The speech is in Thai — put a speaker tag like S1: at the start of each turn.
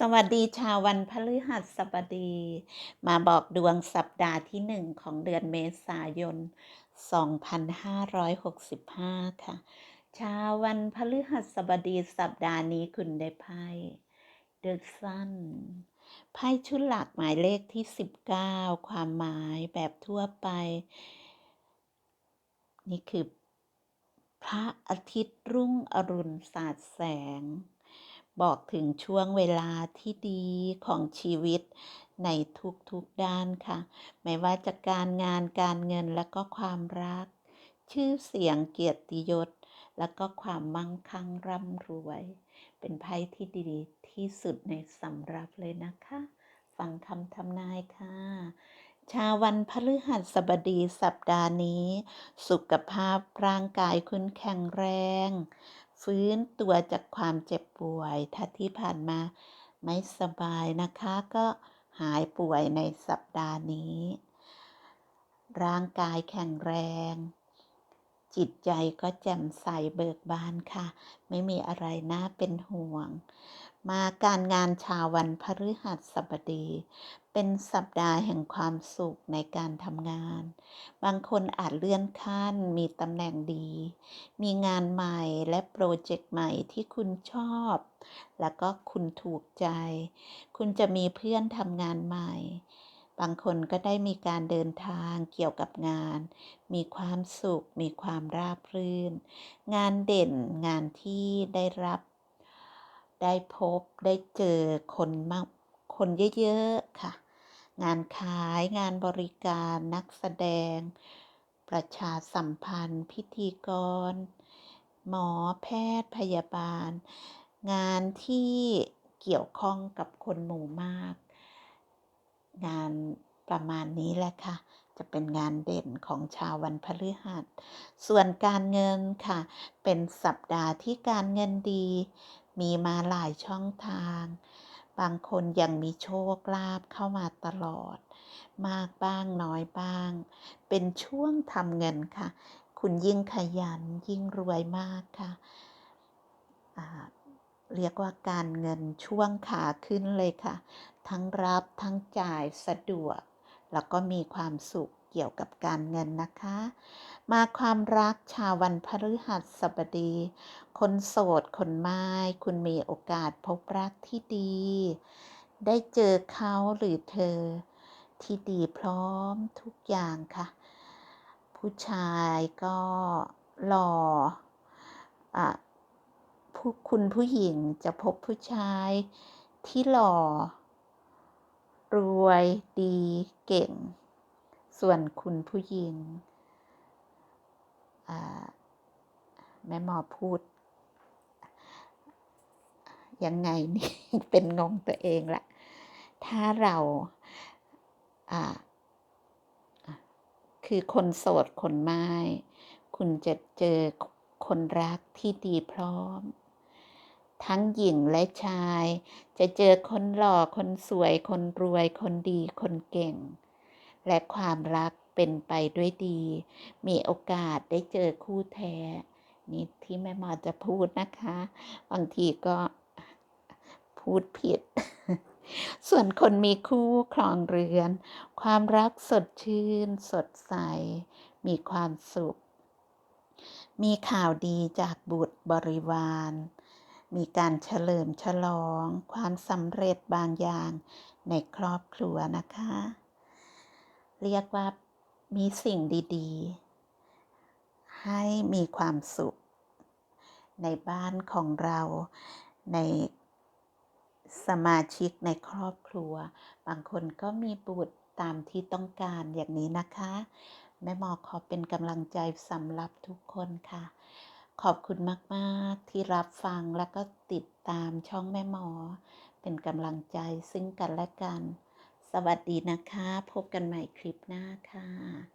S1: สวัสดีชาววันพฤหัสบดี มาบอกดวงสัปดาห์ที่หนึ่งของเดือนเมษายน 2565 ค่ะ ชาววันพฤหัสบดีสัปดาห์นี้คุณได้ไพ่เดอะซันไพ่ชุดหลักหมายเลขที่ 19 ความหมายแบบทั่วไป นี่คือ พระอาทิตย์รุ่งอรุณสาดแสง บอกถึงช่วงเวลาที่ดีของชีวิตในทุกๆด้านค่ะ ไม่ว่าจะการงานการเงินและก็ความรัก ชื่อเสียงเกียรติยศ และก็ความมั่งคั่งร่ำรวย เป็นไพ่ที่ดีที่สุดในสำรับเลยนะคะ ฟังคำทำนายค่ะชาววันพฤหัสบดีสัปดาห์นี้ สุขภาพร่างกายคุณแข็งแรง ฟื้นตัวจากความเจ็บป่วยถ้าที่ผ่านมาไม่สบายนะคะ ก็หายป่วยในสัปดาห์นี้ ร่างกายแข็งแรง จิตใจก็แจ่มใสเบิกบานค่ะ ไม่มีอะไรน่าเป็นห่วง มาการงานชาววันพฤหัสบดี เป็นสัปดาห์แห่งความสุขในการทำงาน บางคนอาจเลื่อนขั้นมีตำแหน่งดี มีงานใหม่และโปรเจกต์ใหม่ที่คุณชอบ แล้วก็คุณถูกใจ คุณจะมีเพื่อนทำงานใหม่ บางคนก็ได้มีการเดินทางเกี่ยวกับงาน มีความสุข มีความราบรื่น งานเด่นงานที่ได้รับ ได้พบได้เจอคนมากคนเยอะๆค่ะ งานขายงานบริการนักแสดง ประชาสัมพันธ์ พิธีกร หมอแพทย์พยาบาล งานที่เกี่ยวข้องกับคนหมู่มาก งานประมาณนี้แหละค่ะ จะเป็นงานเด่นของชาววันพฤหัส ส่วนการเงินค่ะ เป็นสัปดาห์ที่การเงินดี มีมาหลายช่องทาง บางคนยังมีโชคลาภเข้ามาตลอด มากบ้างน้อยบ้าง เป็นช่วงทำเงินค่ะ คุณยิ่งขยันยิ่งรวยมากค่ะ เรียกว่าการเงินช่วงขาขึ้นเลยค่ะ ทั้งรับทั้งจ่ายสะดวก แล้วก็มีความสุข เกี่ยวกับการเงินนะคะ มาความรักชาววันพฤหัสบดี คนโสดคนไม้คุณมีโอกาสพบรักที่ดี ได้เจอเขาหรือเธอ ที่ดีพร้อมทุกอย่างค่ะ ผู้ชายก็หล่ออะผู้คุณผู้หญิงจะพบผู้ชายที่หล่อ รวยดีเก่ง ส่วนคุณผู้หญิง แม่หมอพูด ยังไงนี่เป็นงงตัวเองละ ถ้าเราคือคนโสดคนไม้คุณจะเจอคนรักที่ดีพร้อม ทั้งหญิงและชาย จะเจอคนหล่อคนสวยคนรวยคนดีคนเก่ง และความรักเป็นไปด้วยดี มีโอกาสได้เจอคู่แท้ นี่ที่แม่หมอจะพูดนะคะ บางทีก็พูดผิด ส่วนคนมีคู่ครองเรือน ความรักสดชื่น สดใส มีความสุข มีข่าวดีจากบุตรบริวาร มีการเฉลิมฉลอง ความสำเร็จบางอย่างในครอบครัวนะคะ เรียกว่ามีสิ่งดีๆ ให้มีความสุข ในบ้านของเราในสมาชิกในครอบครัว บางคนก็มีบุตรตามที่ต้องการอย่างนี้นะคะ แม่หมอขอเป็นกำลังใจสำหรับทุกคนค่ะ ขอบคุณมากๆที่รับฟังแล้วก็ติดตามช่องแม่หมอ เป็นกำลังใจซึ่งกันและกัน สวัสดีนะคะ พบกันใหม่คลิปหน้าค่ะ